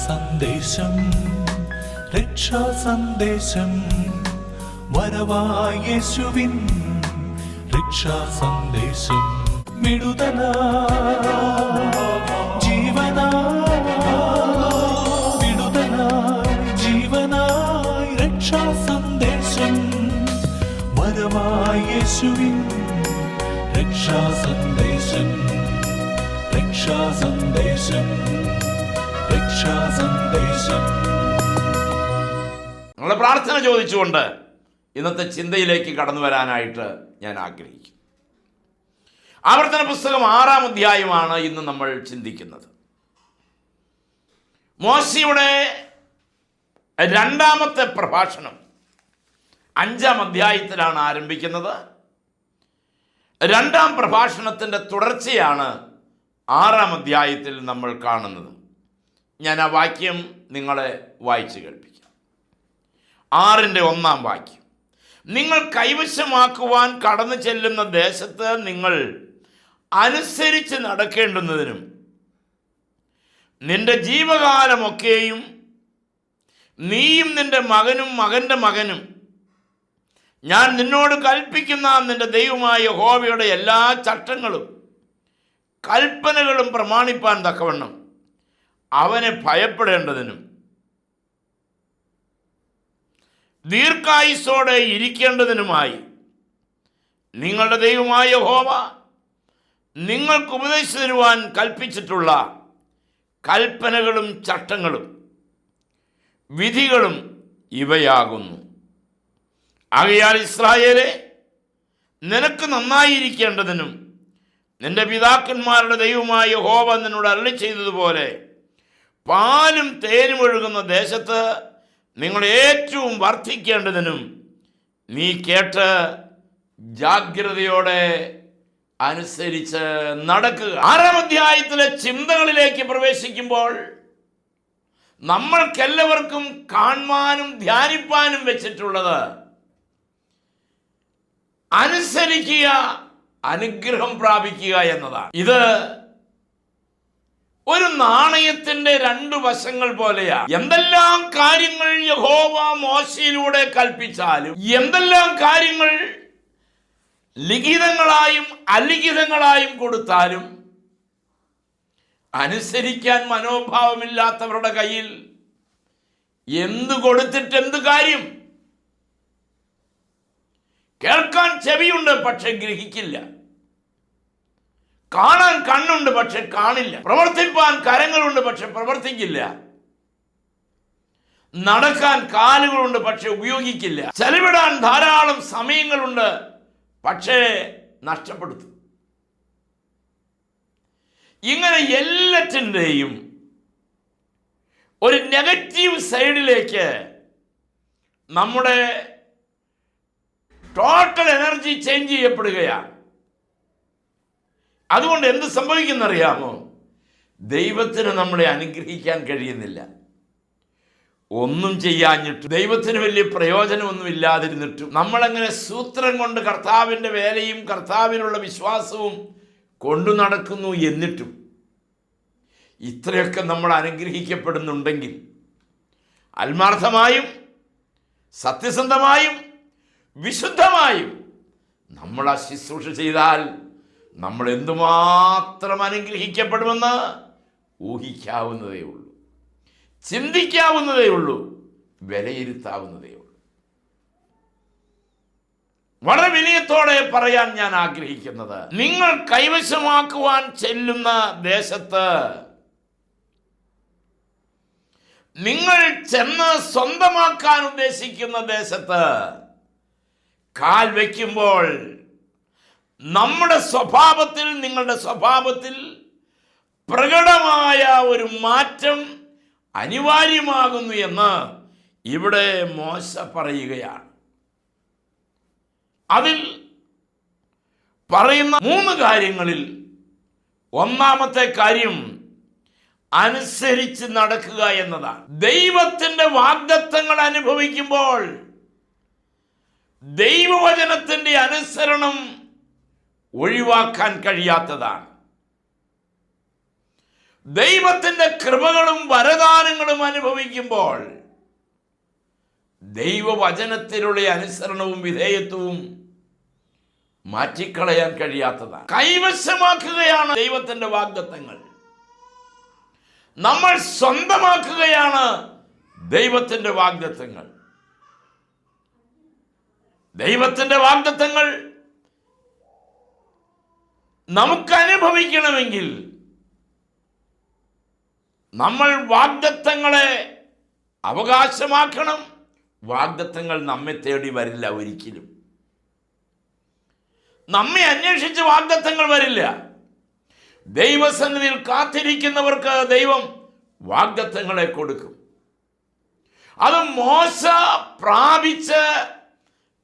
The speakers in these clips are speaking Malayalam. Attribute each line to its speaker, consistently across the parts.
Speaker 1: സന്ദേശം രക്ഷാ സന്ദേശം വരവായേശുവിൻ രക്ഷാ സന്ദേശം വിടുതല ജീവന വിടുതല ജീവനായി രക്ഷാ സന്ദേശം വരവായ യേശുവിൻ രക്ഷാ
Speaker 2: നിങ്ങളുടെ പ്രാർത്ഥന ചോദിച്ചുകൊണ്ട് ഇന്നത്തെ ചിന്തയിലേക്ക് കടന്നു വരാനായിട്ട് ഞാൻ ആഗ്രഹിക്കും ആവർത്തന പുസ്തകം ആറാം അധ്യായമാണ് ഇന്ന് നമ്മൾ ചിന്തിക്കുന്നത്. മോശിയുടെ രണ്ടാമത്തെ പ്രഭാഷണം അഞ്ചാം അധ്യായത്തിലാണ് ആരംഭിക്കുന്നത്. രണ്ടാം പ്രഭാഷണത്തിന്റെ തുടർച്ചയാണ് ആറാം അധ്യായത്തിൽ നമ്മൾ കാണുന്നത്. ഞാൻ ആ വാക്യം നിങ്ങളെ വായിച്ചു കേൾപ്പിക്കാം. ആറിന്റെ ഒന്നാം വാക്യം. നിങ്ങൾ കൈവശമാക്കുവാൻ കടന്നു ചെല്ലുന്ന ദേശത്ത് നിങ്ങൾ അനുസരിച്ച് നടക്കേണ്ടുന്നതിനും നിന്റെ ജീവകാലമൊക്കെയും നീയും നിന്റെ മകനും മകന്റെ മകനും ഞാൻ നിന്നോട് കൽപ്പിക്കുന്ന നിന്റെ ദൈവമായ ഹോവയുടെ എല്ലാ ചട്ടങ്ങളും കൽപ്പനകളും പ്രമാണിപ്പാൻ തക്കവണ്ണം അവനെ ഭയപ്പെടേണ്ടതിനും ദീർഘായുസോടെ ഇരിക്കേണ്ടതിനുമായി നിങ്ങളുടെ ദൈവമായ ഹോവ നിങ്ങൾക്ക് ഉപദേശിച്ചു തരുവാൻ കൽപ്പിച്ചിട്ടുള്ള കൽപ്പനകളും ചട്ടങ്ങളും വിധികളും ഇവയാകുന്നു. ആകയാൽ ഇസ്രായേലെ നിനക്ക് നന്നായിരിക്കേണ്ടതിനും നിന്റെ പിതാക്കന്മാരുടെ ദൈവമായ ഹോവ നിന്നോട് അരളി ചെയ്തതുപോലെ പാലും തേനും ഒഴുകുന്ന ദേശത്ത് നിങ്ങൾ ഏറ്റവും വർദ്ധിക്കേണ്ടതിനും നീ കേട്ട് ജാഗ്രതയോടെ അനുസരിച്ച് നടക്കുക. ആറാം അധ്യായത്തിലെ ചിന്തകളിലേക്ക് പ്രവേശിക്കുമ്പോൾ നമ്മൾക്കെല്ലാവർക്കും കാണുവാനും ധ്യാനിപ്പാനും വെച്ചിട്ടുള്ളത് അനുസരിക്കുക അനുഗ്രഹം പ്രാപിക്കുക എന്നതാണ്. ഇത് ഒരു നാണയത്തിന്റെ രണ്ടു വശങ്ങൾ പോലെയാണ്. എന്തെല്ലാം കാര്യങ്ങൾ യഹോവ മോശയിലൂടെ കൽപ്പിച്ചാലും എന്തെല്ലാം കാര്യങ്ങൾ ലിഖിതങ്ങളായും അലിഖിതങ്ങളായും കൊടുത്താലും അനുസരിക്കാൻ മനോഭാവമില്ലാത്തവരുടെ കയ്യിൽ എന്ത് കൊടുത്തിട്ട് എന്ത് കാര്യം? കേൾക്കാൻ ചെവിയുണ്ട് പക്ഷെ ഗ്രഹിക്കില്ല. കാണാൻ കണ്ണുണ്ട് പക്ഷെ കാണില്ല. പ്രവർത്തിപ്പാൻ കരങ്ങളുണ്ട് പക്ഷെ പ്രവർത്തിക്കില്ല. നടക്കാൻ കാലുകളുണ്ട് പക്ഷെ ഉപയോഗിക്കില്ല. ചെലവിടാൻ ധാരാളം സമയങ്ങളുണ്ട് പക്ഷേ നഷ്ടപ്പെടുത്തും. ഇങ്ങനെ എല്ലാറ്റിന്റെയും ഒരു നെഗറ്റീവ് സൈഡിലേക്ക് നമ്മുടെ ടോട്ടൽ എനർജി ചേഞ്ച് ചെയ്യപ്പെടുകയാണ്. അതുകൊണ്ട് എന്ത് സംഭവിക്കുന്നറിയാമോ ദൈവത്തിന് നമ്മളെ അനുഗ്രഹിക്കാൻ കഴിയുന്നില്ല. ഒന്നും ചെയ്യാഞ്ഞിട്ട് ദൈവത്തിന് വലിയ പ്രയോജനമൊന്നും ഇല്ലാതിരുന്നിട്ടും നമ്മളങ്ങനെ സൂത്രം കൊണ്ട് കർത്താവിന്റെ വേലയും കർത്താവിനുള്ള വിശ്വാസവും കൊണ്ടു നടക്കുന്നു എന്നിട്ടും ഇത്രയൊക്കെ നമ്മൾ അനുഗ്രഹിക്കപ്പെടുന്നുണ്ടെങ്കിൽ ആത്മാർത്ഥമായും സത്യസന്ധമായും വിശുദ്ധമായും. നമ്മൾ ആ ശുശ്രൂഷ ചെയ്താൽ നമ്മൾ എന്തുമാത്രം അനുഗ്രഹിക്കപ്പെടുമെന്ന് ഊഹിക്കാവുന്നതേ ഉള്ളൂ. ചിന്തിക്കാവുന്നതേ ഉള്ളൂ വിലയിരുത്താവുന്നതേ ഉള്ളൂ. വളരെ വിനയത്തോടെ പറയാൻ ഞാൻ ആഗ്രഹിക്കുന്നത് നിങ്ങൾ കൈവശമാക്കുവാൻ ചെല്ലുന്ന ദേശത്ത് നിങ്ങൾ ചെന്ന് സ്വന്തമാക്കാൻ ഉദ്ദേശിക്കുന്ന ദേശത്ത് കാൽ വയ്ക്കുമ്പോൾ നമ്മുടെ സ്വഭാവത്തിൽ നിങ്ങളുടെ സ്വഭാവത്തിൽ പ്രകടമായ ഒരു മാറ്റം അനിവാര്യമാകുന്നു എന്ന് ഇവിടെ മോശ പറയുകയാണ്. അതിൽ പറയുന്ന മൂന്ന് കാര്യങ്ങളിൽ ഒന്നാമത്തെ കാര്യം അനുസരിച്ച് നടക്കുക എന്നതാണ്. ദൈവത്തിന്റെ വാഗ്ദത്തങ്ങൾ അനുഭവിക്കുമ്പോൾ ദൈവവചനത്തിന്റെ അനുസരണം ഒഴിവാക്കാൻ കഴിയാത്തതാണ്. ദൈവത്തിന്റെ കൃപകളും വരദാനങ്ങളും അനുഭവിക്കുമ്പോൾ ദൈവവചനത്തിലുള്ള അനുസരണവും വിധേയത്വവും മാറ്റിക്കളയാൻ കഴിയാത്തതാണ്. കൈവശമാക്കുകയാണ് ദൈവത്തിന്റെ വാഗ്ദത്തങ്ങൾ. നമ്മൾ സ്വന്തമാക്കുകയാണ് ദൈവത്തിന്റെ വാഗ്ദത്തങ്ങൾ. ദൈവത്തിന്റെ വാഗ്ദത്തങ്ങൾ നമുക്ക് അനുഭവിക്കണമെങ്കിൽ നമ്മൾ വാഗ്ദത്തങ്ങളെ അവകാശമാക്കണം. വാഗ്ദത്തങ്ങൾ നമ്മെ തേടി വരില്ല ഒരിക്കലും. നമ്മെ അന്വേഷിച്ച് വാഗ്ദത്തങ്ങൾ വരില്ല. ദൈവസന്നിധിയിൽ കാത്തിരിക്കുന്നവർക്ക് ദൈവം വാഗ്ദത്തങ്ങളെ കൊടുക്കും. അത് മോശ പ്രാപിച്ച്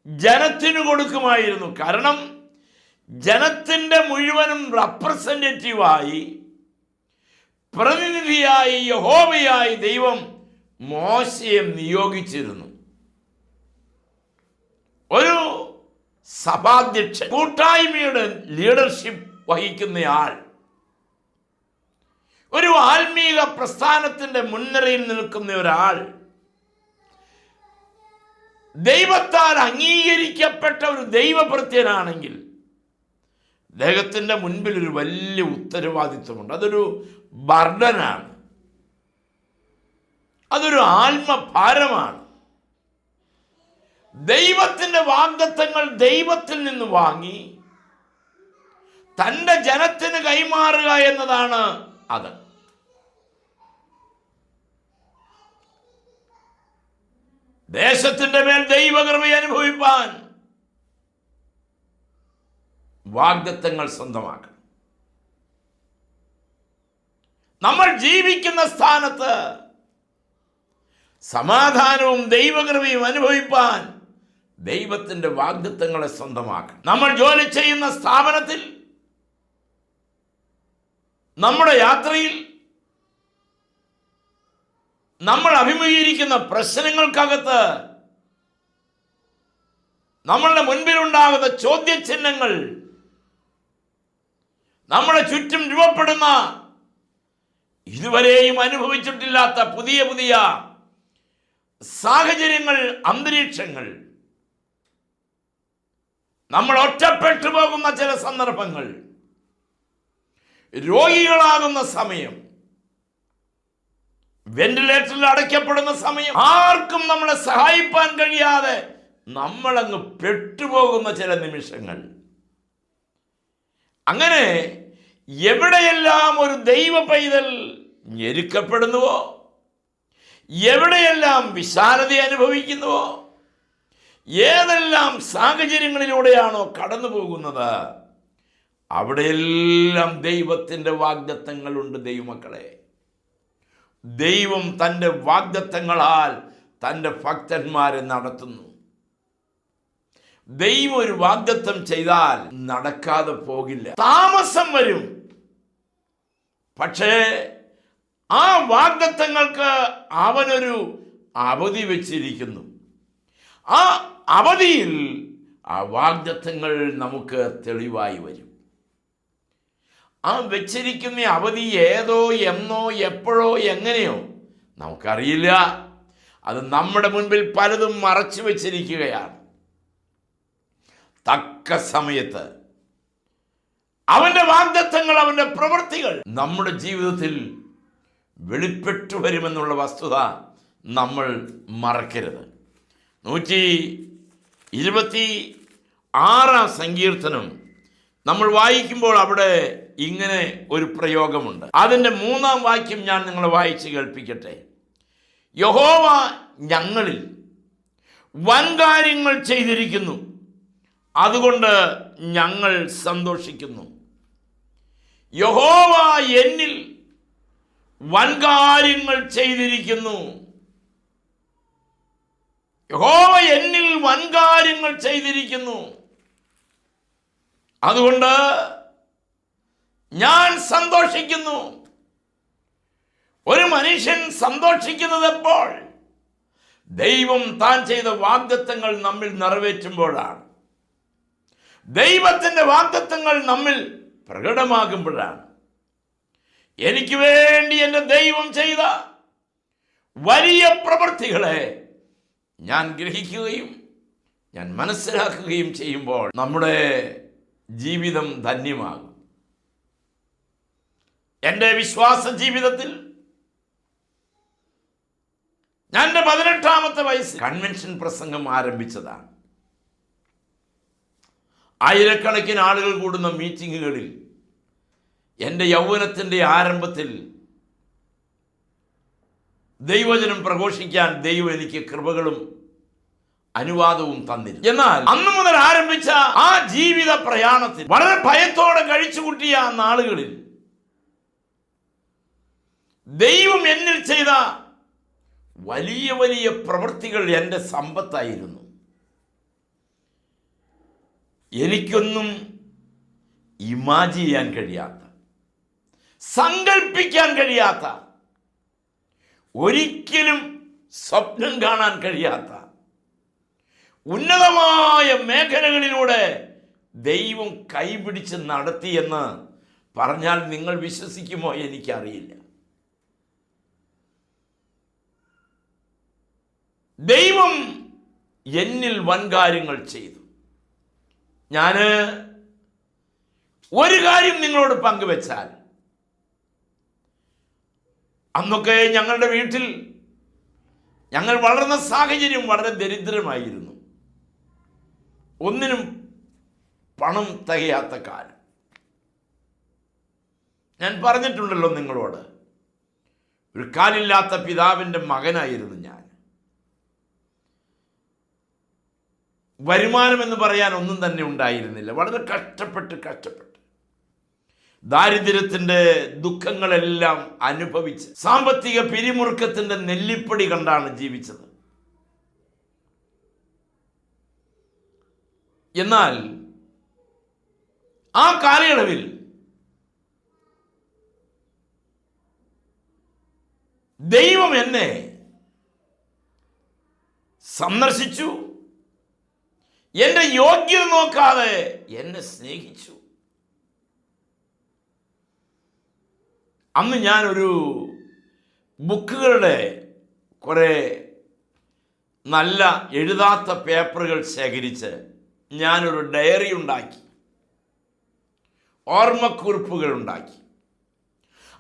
Speaker 2: ജനത്തിനു കൊടുക്കുമായിരുന്നു. കാരണം ജനത്തിന്റെ മുഴുവനും റെപ്രസെന്റേറ്റീവായി പ്രതിനിധിയായി യഹോവയായി ദൈവം മോശയെ നിയോഗിച്ചിരുന്നു. ഒരു സഭാധ്യക്ഷൻ കൂട്ടായ്മയുടെ ലീഡർഷിപ്പ് വഹിക്കുന്നയാൾ ഒരു ആത്മീക പ്രസ്ഥാനത്തിന്റെ മുൻനിരയിൽ നിൽക്കുന്ന ഒരാൾ ദൈവത്താൽ അംഗീകരിക്കപ്പെട്ട ഒരു ദൈവഭൃത്യനാണെങ്കിൽ അദ്ദേഹത്തിന്റെ മുൻപിൽ ഒരു വലിയ ഉത്തരവാദിത്വമുണ്ട്. അതൊരു ബർഡനാണ് അതൊരു ആത്മഭാരമാണ്. ദൈവത്തിന്റെ വാഗ്ദത്തങ്ങൾ ദൈവത്തിൽ നിന്ന് വാങ്ങി തന്റെ ജനത്തിന് കൈമാറുക എന്നതാണ് അത്. ദേശത്തിന്റെ മേൽ ദൈവകൃപ അനുഭവിപ്പാൻ വാഗ്ദത്തങ്ങൾ സ്വന്തമാക്കണം. നമ്മൾ ജീവിക്കുന്ന സ്ഥാനത്ത് സമാധാനവും ദൈവകൃപയും അനുഭവിപ്പാൻ ദൈവത്തിന്റെ വാഗ്ദത്തങ്ങളെ സ്വന്തമാക്കണം. നമ്മൾ ജോലി ചെയ്യുന്ന സ്ഥാപനത്തിൽ നമ്മുടെ യാത്രയിൽ നമ്മൾ അഭിമുഖീകരിക്കുന്ന പ്രശ്നങ്ങൾക്കകത്ത് നമ്മളുടെ മുൻപിലുണ്ടാകുന്ന ചോദ്യചിഹ്നങ്ങൾ നമ്മളെ ചുറ്റും രൂപപ്പെടുന്ന ഇതുവരെയും അനുഭവിച്ചിട്ടില്ലാത്ത പുതിയ പുതിയ സാഹചര്യങ്ങൾ അന്തരീക്ഷങ്ങൾ. നമ്മൾ ഒറ്റപ്പെട്ടു പോകുന്ന ചില സന്ദർഭങ്ങൾ. രോഗികളാകുന്ന സമയം. വെന്റിലേറ്ററിൽ അടയ്ക്കപ്പെടുന്ന സമയം. ആർക്കും നമ്മളെ സഹായിപ്പാൻ കഴിയാതെ നമ്മളങ്ങ് പെട്ടുപോകുന്ന ചില നിമിഷങ്ങൾ. അങ്ങനെ എവിടെയെല്ലാം ഒരു ദൈവ പൈതൽ ഞെരുക്കപ്പെടുന്നുവോ? എവിടെയെല്ലാം വിശാലത അനുഭവിക്കുന്നുവോ? ഏതെല്ലാം സാഹചര്യങ്ങളിലൂടെയാണോ കടന്നു പോകുന്നത് അവിടെയെല്ലാം ദൈവത്തിന്റെ വാഗ്ദത്തങ്ങളുണ്ട് ദൈവമക്കളെ. ദൈവം തന്റെ വാഗ്ദത്തങ്ങളാൽ തന്റെ ഭക്തന്മാരെ നടത്തുന്നു. ദൈവം ഒരു വാഗ്ദത്തം ചെയ്താൽ നടക്കാതെ പോകില്ല. താമസം വരും. പക്ഷേ ആ വാഗ്ദത്തങ്ങൾക്ക് അവനൊരു അവധി വെച്ചിരിക്കുന്നു. ആ അവധിയിൽ ആ വാഗ്ദത്തങ്ങൾ നമുക്ക് തെളിവായി വരും. ആ വെച്ചിരിക്കുന്ന അവധി ഏതോ എന്നോ എപ്പോഴോ എങ്ങനെയോ. നമുക്കറിയില്ല. അത് നമ്മുടെ മുൻപിൽ പലതും മറച്ചു വെച്ചിരിക്കുകയാണ്. തക്ക സമയത്ത് അവന്റെ വാഗ്ദത്തങ്ങൾ അവന്റെ പ്രവൃത്തികൾ നമ്മുടെ ജീവിതത്തിൽ വെളിപ്പെട്ടു വരുമെന്നുള്ള വസ്തുത നമ്മൾ മറക്കരുത്. നൂറ്റി ഇരുപത്തി ആറാം സങ്കീർത്തനം നമ്മൾ വായിക്കുമ്പോൾ അവിടെ ഇങ്ങനെ ഒരു പ്രയോഗമുണ്ട്. അതിന്റെ മൂന്നാം വാക്യം ഞാൻ നിങ്ങളെ വായിച്ച് കേൾപ്പിക്കട്ടെ. യഹോവ ഞങ്ങളിൽ വൻകാര്യങ്ങൾ ചെയ്തിരിക്കുന്നു. അതുകൊണ്ട് ഞങ്ങൾ സന്തോഷിക്കുന്നു. യഹോവ എന്നിൽ വൻകാര്യങ്ങൾ ചെയ്തിരിക്കുന്നു. യഹോവ എന്നിൽ വൻകാര്യങ്ങൾ ചെയ്തിരിക്കുന്നു. അതുകൊണ്ട് ഞാൻ സന്തോഷിക്കുന്നു. ഒരു മനുഷ്യൻ സന്തോഷിക്കുന്നത് എപ്പോൾ? ദൈവം താൻ ചെയ്ത വാഗ്ദത്തങ്ങൾ നമ്മിൽ നിറവേറ്റുമ്പോഴാണ്. ദൈവത്തിന്റെ വാഗ്ദത്തങ്ങൾ നമ്മിൽ പ്രകടമാകുമ്പോഴാണ്. എനിക്ക് വേണ്ടി എന്റെ ദൈവം ചെയ്ത വലിയ പ്രവൃത്തികളെ ഞാൻ ഗ്രഹിക്കുകയും ഞാൻ മനസ്സിലാക്കുകയും ചെയ്യുമ്പോൾ നമ്മുടെ ജീവിതം ധന്യമാകും. എന്റെ വിശ്വാസ ജീവിതത്തിൽ ഞാൻ എന്റെ പതിനെട്ടാമത്തെ വയസ്സ് കൺവെൻഷൻ പ്രസംഗം ആരംഭിച്ചതാണ്. ആയിരക്കണക്കിന് ആളുകൾ കൂടുന്ന മീറ്റിങ്ങുകളിൽ എന്റെ യൗവനത്തിന്റെ ആരംഭത്തിൽ ദൈവജനം പ്രഘോഷിക്കാൻ ദൈവം എനിക്ക് കൃപകളും അനുവാദവും തന്നിരുന്നു. എന്നാൽ അന്നു മുതൽ ആരംഭിച്ച ആ ജീവിത പ്രയാണത്തിൽ വളരെ ഭയത്തോടെ കഴിച്ചുകൂട്ടിയ നാളുകളിൽ ദൈവം എന്നിൽ ചെയ്ത വലിയ വലിയ പ്രവൃത്തികൾ എന്റെ സമ്പത്തായിരുന്നു. എനിക്കൊന്നും ഇമാജി ചെയ്യാൻ കഴിയാത്ത സങ്കല്പിക്കാൻ കഴിയാത്ത ഒരിക്കലും സ്വപ്നം കാണാൻ കഴിയാത്ത ഉന്നതമായ മേഖലകളിലൂടെ ദൈവം കൈപിടിച്ച് നടത്തിയെന്ന് പറഞ്ഞാൽ നിങ്ങൾ വിശ്വസിക്കുമോ എനിക്കറിയില്ല. ദൈവം എന്നിൽ വൻകാര്യങ്ങൾ ചെയ്തു. ഞാൻ ഒരു കാര്യം നിങ്ങളോട് പങ്കുവെച്ചാൽ അന്നൊക്കെ ഞങ്ങളുടെ വീട്ടിൽ ഞങ്ങൾ വളർന്ന സാഹചര്യം വളരെ ദരിദ്രമായിരുന്നു. ഒന്നിനും പണം തികയാത്ത കാലം. ഞാൻ പറഞ്ഞിട്ടുണ്ടല്ലോ നിങ്ങളോട് ഒരു കാലില്ലാത്ത പിതാവിന്റെ മകനായിരുന്നു ഞാൻ. വരുമാനം എന്ന് പറയാൻ ഒന്നും തന്നെ ഉണ്ടായിരുന്നില്ല. വളരെ കഷ്ടപ്പെട്ട് കഷ്ടപ്പെട്ട്. ദാരിദ്ര്യത്തിന്റെ ദുഃഖങ്ങളെല്ലാം അനുഭവിച്ച് സാമ്പത്തിക പിരിമുറുക്കത്തിന്റെ നെല്ലിപ്പടി കണ്ടാണ് ജീവിച്ചത്. എന്നാൽ ആ കാലയളവിൽ ദൈവം എന്നെ സന്ദർശിച്ചു. എന്റെ യോഗ്യത നോക്കാതെ എന്നെ സ്നേഹിച്ചു. അന്ന് ഞാനൊരു ബുക്കുകളുടെ കുറേ നല്ല എഴുതാത്ത പേപ്പറുകൾ ശേഖരിച്ച് ഞാനൊരു ഡയറി ഉണ്ടാക്കി. ഓർമ്മക്കുറിപ്പുകൾ ഉണ്ടാക്കി.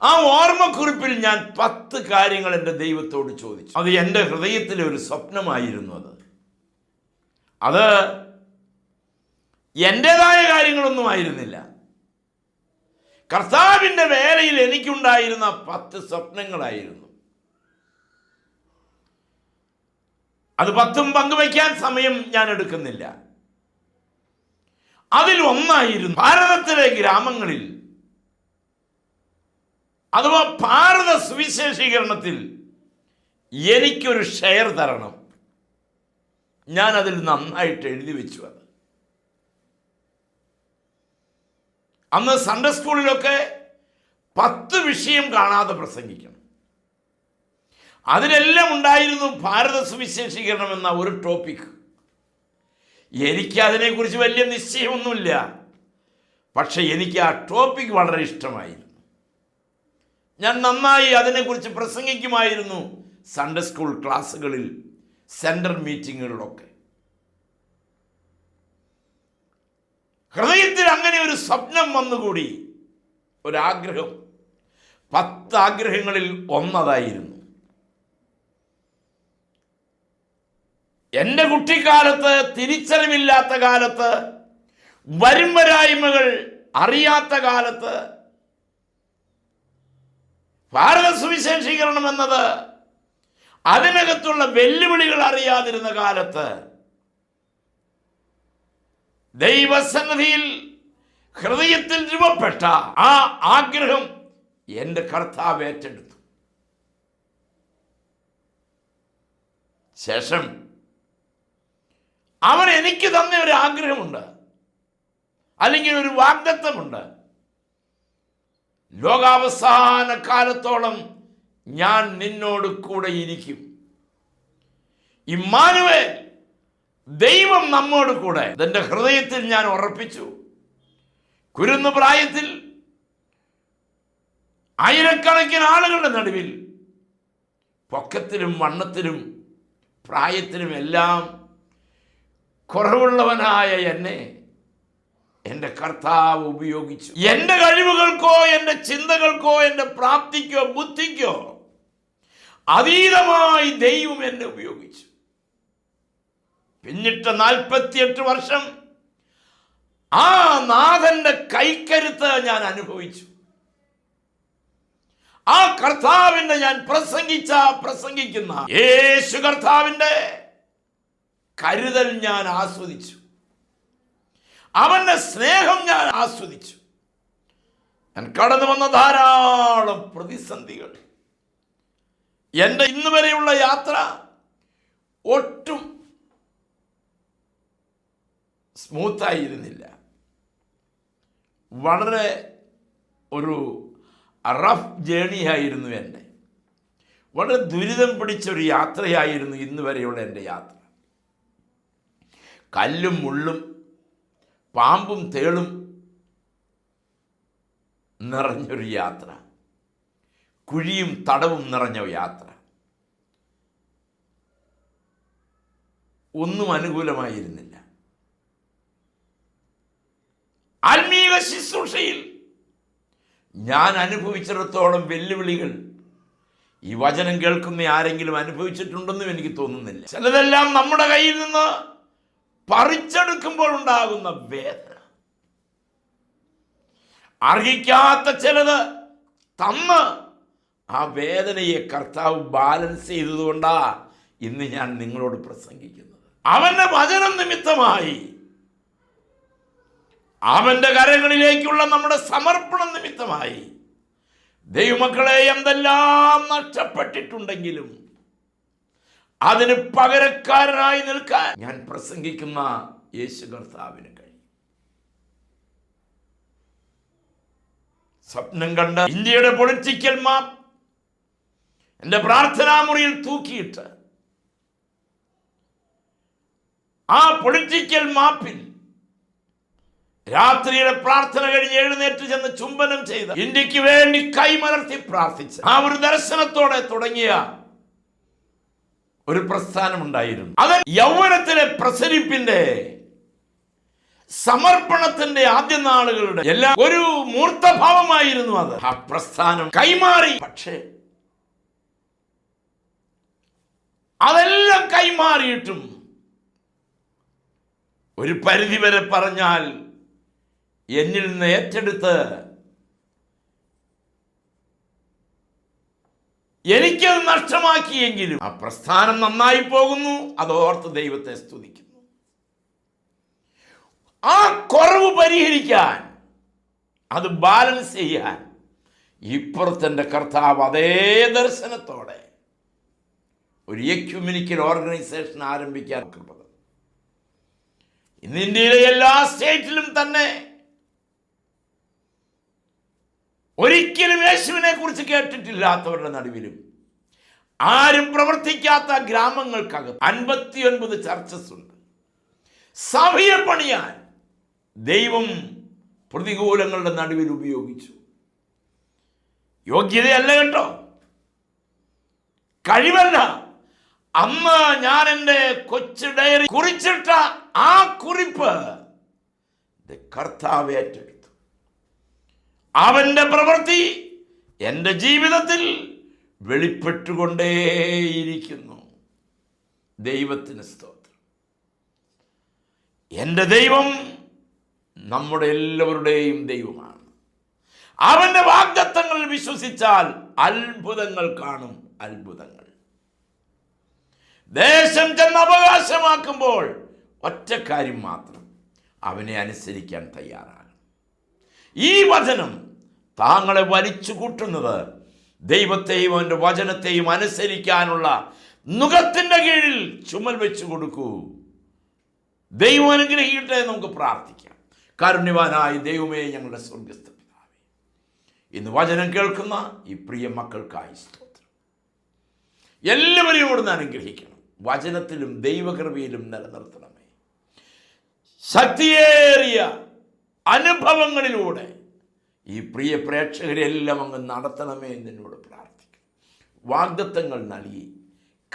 Speaker 2: ആ ഓർമ്മക്കുറിപ്പിൽ ഞാൻ പത്ത് കാര്യങ്ങൾ എന്റെ ദൈവത്തോട് ചോദിച്ചു. അത് എന്റെ ഹൃദയത്തിലെ ഒരു സ്വപ്നമായിരുന്നു അത്. അത് എന്റെതായ കാര്യങ്ങളൊന്നും ആയിരുന്നില്ല. കർത്താവിന്റെ വേലയിൽ എനിക്കുണ്ടായിരുന്ന പത്ത് സ്വപ്നങ്ങളായിരുന്നു. അത് പത്തും പങ്കുവയ്ക്കാൻ സമയം ഞാൻ എടുക്കുന്നില്ല. അതിൽ ഒന്നായിരുന്നു ഭാരതത്തിലെ ഗ്രാമങ്ങളിൽ അഥവാ ഭാരത സുവിശേഷീകരണത്തിൽ എനിക്കൊരു ഷെയർ തരണം. ഞാൻ അതിൽ നന്നായിട്ട് എഴുതി വെച്ചു അത് അന്ന് സൺഡേ സ്കൂളിലൊക്കെ പത്ത് വിഷയം കാണാതെ പ്രസംഗിക്കണം. അതിലെല്ലാം ഉണ്ടായിരുന്നു ഭാരത സുവിശേഷീകരണം എന്ന ഒരു ടോപ്പിക് എനിക്ക് അതിനെക്കുറിച്ച് വലിയ നിശ്ചയമൊന്നുമില്ല. പക്ഷെ എനിക്ക് ആ ടോപ്പിക് വളരെ ഇഷ്ടമായിരുന്നു. ഞാൻ നന്നായി അതിനെക്കുറിച്ച് പ്രസംഗിക്കുമായിരുന്നു സൺഡേ സ്കൂൾ ക്ലാസ്സുകളിൽ സെൻട്രൽ മീറ്റിങ്ങുകളിലൊക്കെ ഹൃദയത്തിൽ അങ്ങനെ ഒരു സ്വപ്നം വന്നുകൂടി? ഒരാഗ്രഹം. പത്ത് ആഗ്രഹങ്ങളിൽ ഒന്നതായിരുന്നു. എന്റെ കുട്ടിക്കാലത്ത് തിരിച്ചറിവില്ലാത്ത കാലത്ത് വരുംവരായ്മകൾ അറിയാത്ത കാലത്ത് ഭാരത സുവിശേഷീകരണം എന്നത് അതിനകത്തുള്ള വെല്ലുവിളികൾ അറിയാതിരുന്ന കാലത്ത് ദൈവസന്നിധിയിൽ ഹൃദയത്തിൽ രൂപപ്പെട്ട ആ ആഗ്രഹം എന്റെ കർത്താവ് ഏറ്റെടുത്തു. ശേഷം അവൻ എനിക്ക് തന്ന ഒരു ആഗ്രഹമുണ്ട് അല്ലെങ്കിൽ ഒരു വാഗ്ദത്വമുണ്ട് ലോകാവസാന കാലത്തോളം ഞാൻ നിന്നോട് കൂടെ ഇരിക്കും. ഇമ്മാനുവേ ദൈവം നമ്മോട് കൂടെ. ഇതെന്റെ ഹൃദയത്തിൽ ഞാൻ ഉറപ്പിച്ചു. കുരുന്നു പ്രായത്തിൽ ആയിരക്കണക്കിന് ആളുകളുടെ നടുവിൽ പൊക്കത്തിലും വണ്ണത്തിലും പ്രായത്തിലും എല്ലാം കുറവുള്ളവനായ എന്നെ എന്റെ കർത്താവ് ഉപയോഗിച്ചു. എന്റെ കഴിവുകൾക്കോ എന്റെ ചിന്തകൾക്കോ എന്റെ പ്രാപ്തിക്കോ ബുദ്ധിക്കോ അതീതമായി ദൈവം എന്നെ ഉപയോഗിച്ചു. പിന്നിട്ട നാൽപ്പത്തിയെട്ട് വർഷം ആ നാഥന്റെ കൈക്കരുത്ത് ഞാൻ അനുഭവിച്ചു. ആ കർത്താവിന്റെ ഞാൻ പ്രസംഗിച്ച പ്രസംഗിക്കുന്ന യേശു കർത്താവിന്റെ കരുതൽ ഞാൻ ആസ്വദിച്ചു. അവന്റെ സ്നേഹം ഞാൻ ആസ്വദിച്ചു. ഞാൻ കടന്നു വന്ന ധാരാളം പ്രതിസന്ധികൾ. എന്റെ ഇന്ന് വരെയുള്ള യാത്ര ഒട്ടും സ്മൂത്തായിരുന്നില്ല. വളരെ ഒരു റഫ് ജേണി ആയിരുന്നു എന്റെ. വളരെ ദുരിതം പിടിച്ചൊരു യാത്രയായിരുന്നു ഇന്ന് വരെയുള്ള എന്റെ യാത്ര. കല്ലും മുള്ളും പാമ്പും തേളും നിറഞ്ഞൊരു യാത്ര. കുഴിയും തടവും നിറഞ്ഞ യാത്ര. ഒന്നും അനുകൂലമായിരുന്നില്ല. ആത്മീക ശുശ്രൂഷയിൽ ഞാൻ അനുഭവിച്ചിടത്തോളം വെല്ലുവിളികൾ ഈ വചനം കേൾക്കുന്ന ആരെങ്കിലും അനുഭവിച്ചിട്ടുണ്ടെന്നും എനിക്ക് തോന്നുന്നില്ല. ചിലതെല്ലാം നമ്മുടെ കയ്യിൽ നിന്ന് പറിച്ചെടുക്കുമ്പോൾ ഉണ്ടാകുന്ന വേദന. അർഹിക്കാത്ത ചിലത് തന്ന് ആ വേദനയെ കർത്താവ് ബാലൻസ് ചെയ്തതുകൊണ്ടാ ഇന്ന് ഞാൻ നിങ്ങളോട് പ്രസംഗിക്കുന്നത്. അവന്റെ വചനം നിമിത്തമായി അവന്റെ കരങ്ങളിലേക്കുള്ള നമ്മുടെ സമർപ്പണ നിമിത്തമായി ദൈവമക്കളെ എന്തെല്ലാം നഷ്ടപ്പെട്ടിട്ടുണ്ടെങ്കിലും അതിന് പകരക്കാരനായി നിൽക്കാൻ ഞാൻ പ്രസംഗിക്കുന്ന യേശു കർത്താവിന് കഴിയും. സ്വപ്നം കണ്ട ഇന്ത്യയുടെ പൊളിറ്റിക്കൽ മാപ്പ് എന്റെ പ്രാർത്ഥനാമുറിയിൽ തൂക്കിയിട്ട് ആ പൊളിറ്റിക്കൽ മാപ്പിൽ രാത്രിയുടെ പ്രാർത്ഥന കഴിഞ്ഞ് എഴുന്നേറ്റ് ചെന്ന് ചുംബനം ചെയ്ത് ഇന്ത്യയ്ക്ക് വേണ്ടി കൈമലർത്തി പ്രാർത്ഥിച്ച് ആ ഒരു ദർശനത്തോടെ തുടങ്ങിയ ഒരു പ്രസ്ഥാനമുണ്ടായിരുന്നു അത് യൗവനത്തിലെ പ്രസരിപ്പിന്റെ സമർപ്പണത്തിന്റെ ആദ്യ നാളുകളുടെ എല്ലാ ഒരു മൂർത്തഭാവമായിരുന്നു അത്. ആ പ്രസ്ഥാനം കൈമാറി. പക്ഷേ അതെല്ലാം കൈമാറിയിട്ടും ഒരു പരിധിവരെ പറഞ്ഞാൽ എന്നിൽ നിന്ന് ഏറ്റെടുത്ത് എനിക്കത് നഷ്ടമാക്കിയെങ്കിലും ആ പ്രസ്ഥാനം നന്നായി പോകുന്നു അതോർത്ത് ദൈവത്തെ സ്തുതിക്കുന്നു. ആ കുറവ് പരിഹരിക്കാൻ അത് ബാലൻസ് ചെയ്യാൻ ഇപ്പുറത്തെ കർത്താവ് അതേ ദർശനത്തോടെ ഒരു എക്യുമിനിക്കൽ ഓർഗനൈസേഷൻ ആരംഭിക്കാൻ ഇന്ന് ഇന്ത്യയിലെ എല്ലാ സ്റ്റേറ്റിലും തന്നെ ഒരിക്കലും യേശുവിനെ കുറിച്ച് കേട്ടിട്ടില്ലാത്തവരുടെ നടുവിലും. ആരും പ്രവർത്തിക്കാത്ത ഗ്രാമങ്ങൾക്കകത്ത് അൻപത്തിയൊൻപത് ചർച്ചസ് ഉണ്ട്. സഭയെ പണിയാൻ ദൈവം പ്രതികൂലങ്ങളുടെ നടുവിൽ ഉപയോഗിച്ചു. യോഗ്യതയല്ല കേട്ടോ. കഴിവല്ല. അമ്മ ഞാൻ എന്റെ കൊച്ചു ഡയറി കുറിച്ചിട്ട ആ കുറിപ്പ് കർത്താവ് അവന്റെ പ്രവൃത്തി എന്റെ ജീവിതത്തിൽ വെളിപ്പെട്ടുകൊണ്ടേയിരിക്കുന്നു. ദൈവത്തിന് സ്തോത്രം. എന്റെ ദൈവം നമ്മുടെ എല്ലാവരുടെയും ദൈവമാണ്. അവന്റെ വാഗ്ദത്തങ്ങളിൽ വിശ്വസിച്ചാൽ അത്ഭുതങ്ങൾ കാണും അത്ഭുതങ്ങൾ. ദേശം ചെന്ന് അവകാശമാക്കുമ്പോൾ ഒറ്റ കാര്യം മാത്രം അവനെ അനുസരിക്കാൻ തയ്യാറാകണം ഈ വചനം താങ്കളെ വലിച്ചു കൂട്ടുന്നത് ദൈവത്തെയും അവന്റെ വചനത്തെയും അനുസരിക്കാനുള്ള നുഖത്തിന്റെ കീഴിൽ ചുമൽ വെച്ചു കൊടുക്കൂ. ദൈവം അനുഗ്രഹിക്കട്ടെ നമുക്ക് പ്രാർത്ഥിക്കാം. കാരുണ്യവാനായ ദൈവമേ ഞങ്ങളുടെ സ്വർഗസ്ഥ ഇന്ന് വചനം കേൾക്കുന്ന ഈ പ്രിയ മക്കൾക്കായി സ്തോത്രം. എല്ലാവരെയും ഇവിടുന്ന് അനുഗ്രഹിക്കണം. വചനത്തിലും ദൈവകൃപയിലും നിലനിർത്തണമേ. ശക്തിയേറിയ അനുഭവങ്ങളിലൂടെ ഈ പ്രിയ പ്രേക്ഷകരെല്ലാം അങ്ങ് നടത്തണമേ എന്ന് എന്നോട് പ്രാർത്ഥിക്കും വാഗ്ദത്തങ്ങൾ നൽകി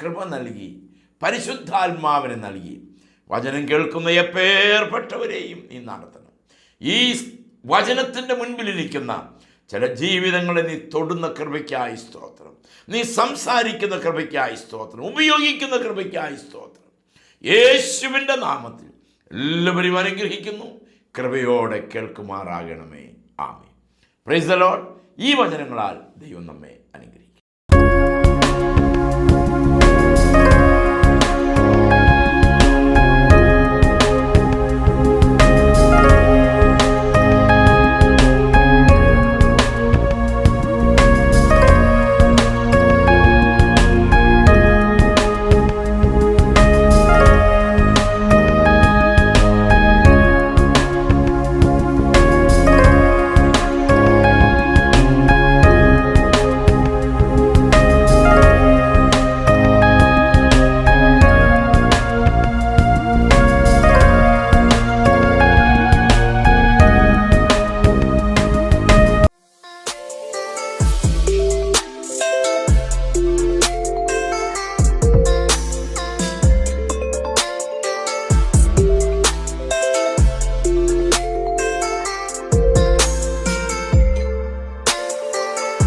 Speaker 2: കൃപ നൽകി പരിശുദ്ധാത്മാവിനെ നൽകി. വചനം കേൾക്കുന്ന എപ്പേർപ്പെട്ടവരെയും നീ നടത്തണം. ഈ വചനത്തിന്റെ മുൻപിലിരിക്കുന്ന ചില ജീവിതങ്ങളെ നീ തൊടുന്ന കൃപയ്ക്കായി സ്തോത്രം. നീ സംസാരിക്കുന്ന കൃപയ്ക്കായി സ്തോത്രം. ഉപയോഗിക്കുന്ന കൃപയ്ക്കായി സ്തോത്രം. യേശുവിന്റെ നാമത്തിൽ എല്ലാവരും അനുഗ്രഹിക്കുന്നു. കൃപയോടെ കേൾക്കുമാറാകണമേ. ആമേ ലോർഡ് ഈ വചനങ്ങളാൽ ദൈവം നമ്മെ